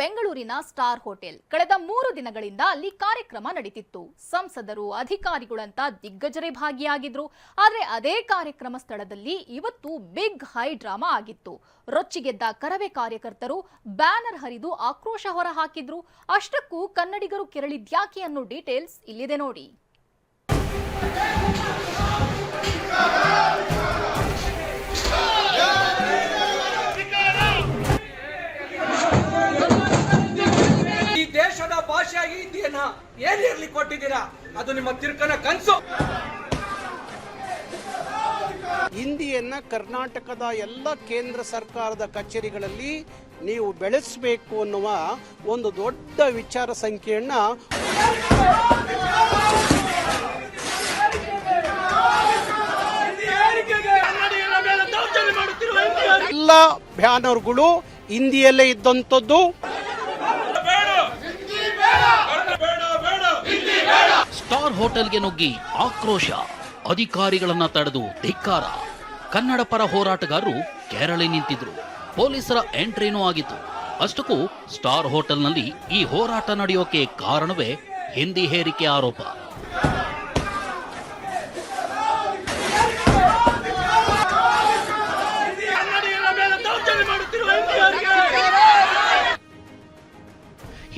ಬೆಂಗಳೂರಿನ star hotel. ಕಳೆದ ಮೂರು ದಿನಗಳಿಂದ ಅಲ್ಲಿ ಕಾರ್ಯಕ್ರಮ ನಡೀತಿತ್ತು. ಸಂಸದರು, ಅಧಿಕಾರಿಗಳಂತ ದಿಗ್ಗಜರೇ ಭಾಗಿಯಾಗಿದ್ರು. ಆದರೆ ಅದೇ ಕಾರ್ಯಕ್ರಮ ಸ್ಥಳದಲ್ಲಿ ಇವತ್ತು ಬಿಗ್ ಹೈ ಡ್ರಾಮಾ ಆಗಿತ್ತು. ರೊಚ್ಚಿಗೆದ್ದ ಕರವೇ ಕಾರ್ಯಕರ್ತರು ಬ್ಯಾನರ್ ಹರಿದು ಆಕ್ರೋಶ ಹೊರಹಾಕಿದ್ರು. ಅಷ್ಟಕ್ಕೂ ಕನ್ನಡಿಗರು ಕೆರಳಿದ್ಯಾಕೆ ಅನ್ನೋ ಡೀಟೇಲ್ಸ್ ಇಲ್ಲಿದೆ ನೋಡಿ. ಭಾಷೆಯಾಗಿ ಏನಿರ್ಲಿ ಕೊಟ್ಟಿದ್ದೀರಾ? ಅದು ನಿಮ್ಮ ತಿರ್ಕನ ಕನಸು. ಹಿಂದಿಯನ್ನ ಕರ್ನಾಟಕದ ಎಲ್ಲ ಕೇಂದ್ರ ಸರ್ಕಾರದ ಕಚೇರಿಗಳಲ್ಲಿ ನೀವು ಬೆಳೆಸಬೇಕು ಅನ್ನುವ ಒಂದು ದೊಡ್ಡ ವಿಚಾರ ಸಂಖ್ಯೆಯನ್ನ ಎಲ್ಲ ಬ್ಯಾನರ್ಗಳು ಹಿಂದಿಯಲ್ಲೇ ಇದ್ದಂಥದ್ದು. ಸ್ಟಾರ್ ಹೋಟೆಲ್ಗೆ ನುಗ್ಗಿ ಆಕ್ರೋಶ, ಅಧಿಕಾರಿಗಳನ್ನ ತಡೆದು ಧಿಕ್ಕಾರ. ಕನ್ನಡ ಪರ ಹೋರಾಟಗಾರರು ಕೆರಳಿ ನಿಂತಿದ್ರು. ಪೊಲೀಸರ ಎಂಟ್ರಿನೂ ಆಗಿತ್ತು. ಅಷ್ಟಕ್ಕೂ ಸ್ಟಾರ್ ಹೋಟೆಲ್ನಲ್ಲಿ ಈ ಹೋರಾಟ ನಡೆಯೋಕೆ ಕಾರಣವೇ ಹಿಂದಿ ಹೇರಿಕೆ ಆರೋಪ.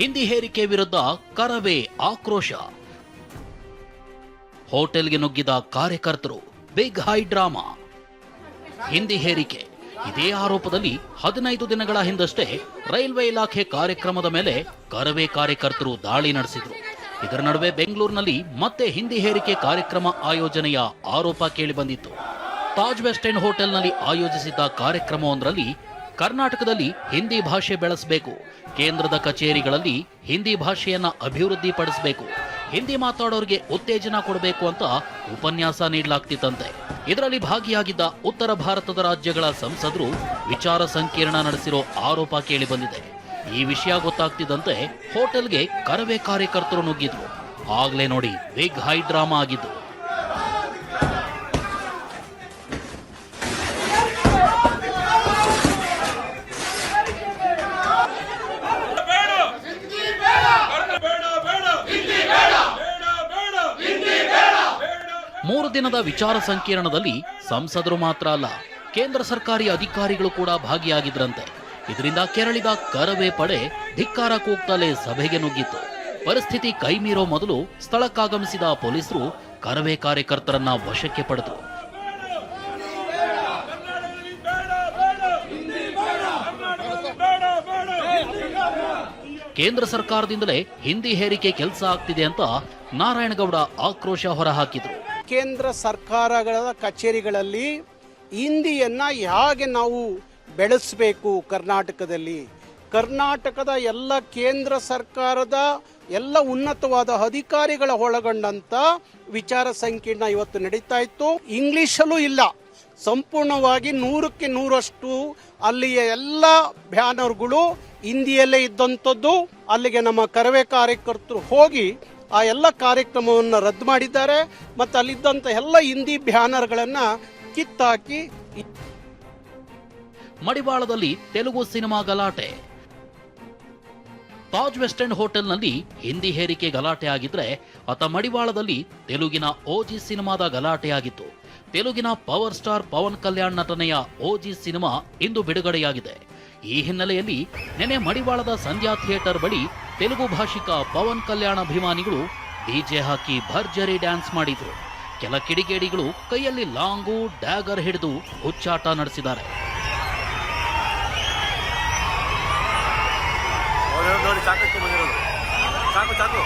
ಹಿಂದಿ ಹೇರಿಕೆ ವಿರುದ್ಧ ಕರವೇ ಆಕ್ರೋಶ. ಹೋಟೆಲ್ಗೆ ನುಗ್ಗಿದ ಕಾರ್ಯಕರ್ತರು, ಬಿಗ್ ಹೈ ಡ್ರಾಮಾ. ಹಿಂದಿ ಹೇರಿಕೆ. ಇದೇ ಆರೋಪದಲ್ಲಿ ಹದಿನೈದು ದಿನಗಳ ಹಿಂದಷ್ಟೇ ರೈಲ್ವೆ ಇಲಾಖೆ ಕಾರ್ಯಕ್ರಮದ ಮೇಲೆ ಕರವೇ ಕಾರ್ಯಕರ್ತರು ದಾಳಿ ನಡೆಸಿದ್ರು. ಇದರ ನಡುವೆ ಬೆಂಗಳೂರಿನಲ್ಲಿ ಮತ್ತೆ ಹಿಂದಿ ಹೇರಿಕೆ ಕಾರ್ಯಕ್ರಮ ಆಯೋಜನೆಯ ಆರೋಪ ಕೇಳಿಬಂದಿತ್ತು. ತಾಜ್ ವೆಸ್ಟ್ ಹೋಟೆಲ್ನಲ್ಲಿ ಆಯೋಜಿಸಿದ್ದ ಕಾರ್ಯಕ್ರಮವೊಂದರಲ್ಲಿ ಕರ್ನಾಟಕದಲ್ಲಿ ಹಿಂದಿ ಭಾಷೆ ಬೆಳೆಸಬೇಕು, ಕೇಂದ್ರದ ಕಚೇರಿಗಳಲ್ಲಿ ಹಿಂದಿ ಭಾಷೆಯನ್ನ ಅಭಿವೃದ್ಧಿ ಪಡಿಸಬೇಕು ಹಿಂದಿ ಮಾತಾಡೋರಿಗೆ ಉತ್ತೇಜನ ಕೊಡಬೇಕು ಅಂತ ಉಪನ್ಯಾಸ ನೀಡಲಾಗ್ತಿತ್ತಂತೆ. ಇದರಲ್ಲಿ ಭಾಗಿಯಾಗಿದ್ದ ಉತ್ತರ ಭಾರತದ ರಾಜ್ಯಗಳ ಸಂಸದರು ವಿಚಾರ ಸಂಕಿರಣ ನಡೆಸಿರೋ ಆರೋಪ ಕೇಳಿ ಬಂದಿದೆ ಈ ವಿಷಯ ಗೊತ್ತಾಗ್ತಿದ್ದಂತೆ ಹೋಟೆಲ್ಗೆ ಕರವೇ ಕಾರ್ಯಕರ್ತರು ನುಗ್ಗಿದ್ರು. ಆಗ್ಲೇ ನೋಡಿ, ಬಿಗ್ ಹೈ ಡ್ರಾಮಾ ಆಗಿದ್ದು. ದಿನದ ವಿಚಾರ ಸಂಕಿರಣದಲ್ಲಿ ಸಂಸದರು ಮಾತ್ರ ಅಲ್ಲ, ಕೇಂದ್ರ ಸರ್ಕಾರಿ ಅಧಿಕಾರಿಗಳು ಕೂಡ ಭಾಗಿಯಾಗಿದ್ರಂತೆ. ಇದರಿಂದ ಕೆರಳಿದ ಕರವೇ ಪಡೆ ಧಿಕ್ಕಾರ ಕೂಗ್ತಲೇ ಸಭೆಗೆ ನುಗ್ಗಿತು ಪರಿಸ್ಥಿತಿ ಕೈಮೀರೋ ಮೊದಲು ಸ್ಥಳಕ್ಕಾಗಮಿಸಿದ ಪೊಲೀಸರು ಕರವೇ ಕಾರ್ಯಕರ್ತರನ್ನ ವಶಕ್ಕೆ ಪಡೆದರು. ಕೇಂದ್ರ ಸರ್ಕಾರದಿಂದಲೇ ಹಿಂದಿ ಹೇರಿಕೆ ಕೆಲಸ ಆಗ್ತಿದೆ ಅಂತ ನಾರಾಯಣಗೌಡ ಆಕ್ರೋಶ ಹೊರಹಾಕಿದ್ರು. ಕೇಂದ್ರ ಸರ್ಕಾರಗಳ ಕಚೇರಿಗಳಲ್ಲಿ ಹಿಂದಿಯನ್ನು ಹೇಗೆ ನಾವು ಬೆಳೆಸಬೇಕು ಕರ್ನಾಟಕದಲ್ಲಿ? ಕರ್ನಾಟಕದ ಎಲ್ಲ ಕೇಂದ್ರ ಸರ್ಕಾರದ ಎಲ್ಲ ಉನ್ನತವಾದ ಅಧಿಕಾರಿಗಳ ಒಳಗೊಂಡಂಥ ವಿಚಾರ ಸಂಕೀರ್ಣ ಇವತ್ತು ನಡೀತಾ ಇತ್ತು. ಇಂಗ್ಲೀಷಲ್ಲೂ ಇಲ್ಲ. ಸಂಪೂರ್ಣವಾಗಿ ನೂರಕ್ಕೆ ನೂರಷ್ಟು ಅಲ್ಲಿಯ ಎಲ್ಲ ಬ್ಯಾನರ್ಗಳು ಹಿಂದಿಯಲ್ಲೇ ಇದ್ದಂಥದ್ದು. ಅಲ್ಲಿಗೆ ನಮ್ಮ ಕರವೇ ಕಾರ್ಯಕರ್ತರು ಹೋಗಿ ಆ ಎಲ್ಲ ಕಾರ್ಯಕ್ರಮವನ್ನು ರದ್ದು ಮಾಡಿದ್ದಾರೆ. ಮತ್ತು ಅಲ್ಲಿದ್ದಂಥ ಎಲ್ಲ ಹಿಂದಿ ಬ್ಯಾನರ್ಗಳನ್ನು ಕಿತ್ತಾಕಿ ಮಡಿವಾಳದಲ್ಲಿ ತೆಲುಗು ಸಿನಿಮಾ ಗಲಾಟೆ. ತಾಜ್ ವೆಸ್ಟರ್ನ್ ಹೋಟೆಲ್ನಲ್ಲಿ ಹಿಂದಿ ಹೇರಿಕೆ ಗಲಾಟೆ ಆಗಿದ್ರೆ ಆತ ಮಡಿವಾಳದಲ್ಲಿ ತೆಲುಗಿನ ಓಜಿ ಸಿನಿಮಾದ ಗಲಾಟೆ ಆಗಿತ್ತು. ತೆಲುಗಿನ ಪವರ್ ಸ್ಟಾರ್ ಪವನ್ ಕಲ್ಯಾಣ್ ನಟನೆಯ ಓಜಿ ಸಿನಿಮಾ ಇಂದು ಬಿಡುಗಡೆಯಾಗಿದೆ. ಈ ಹಿನ್ನೆಲೆಯಲ್ಲಿ ನೆನೆ ಮಡಿವಾಳದ ಸಂಧ್ಯಾ ಥಿಯೇಟರ್ ಬಳಿ ತೆಲುಗು ಭಾಷಿಕ ಪವನ್ ಕಲ್ಯಾಣ ಅಭಿಮಾನಿಗಳು ಡಿಜೆ ಹಾಕಿ ಭರ್ಜರಿ ಡ್ಯಾನ್ಸ್ ಮಾಡಿದ್ರು. ಕೆಲ ಕಿಡಿಗೇಡಿಗಳು ಕೈಯಲ್ಲಿ ಲಾಂಗು, ಡ್ಯಾಗರ್ ಹಿಡಿದು ಹುಚ್ಚಾಟ ನಡೆಸಿದ್ದಾರೆ. ನೋಡಿ ಸಾಕು ಚಾಕು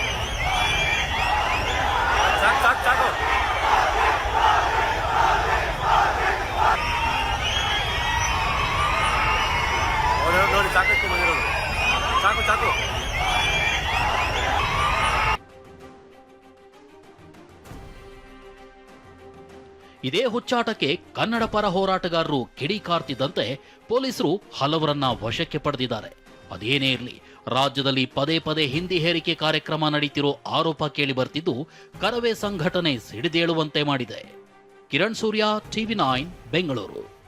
ಇದೇ ಹುಚ್ಚಾಟಕ್ಕೆ ಕನ್ನಡ ಪರ ಹೋರಾಟಗಾರರು ಕಿಡಿಕಾರ್ತಿದ್ದಂತೆ ಪೊಲೀಸರು ಹಲವರನ್ನ ವಶಕ್ಕೆ ಪಡೆದಿದ್ದಾರೆ. ಅದೇನೇ ಇರಲಿ, ರಾಜ್ಯದಲ್ಲಿ ಪದೇ ಪದೇ ಹಿಂದಿ ಹೇರಿಕೆ ಕಾರ್ಯಕ್ರಮ ನಡೀತಿರೋ ಆರೋಪ ಕೇಳಿ ಬರ್ತಿದ್ದು ಕರವೇ ಸಂಘಟನೆ ಸಿಡಿದೇಳುವಂತೆ ಮಾಡಿದೆ. Kiran Surya, TV nine, Bengaluru.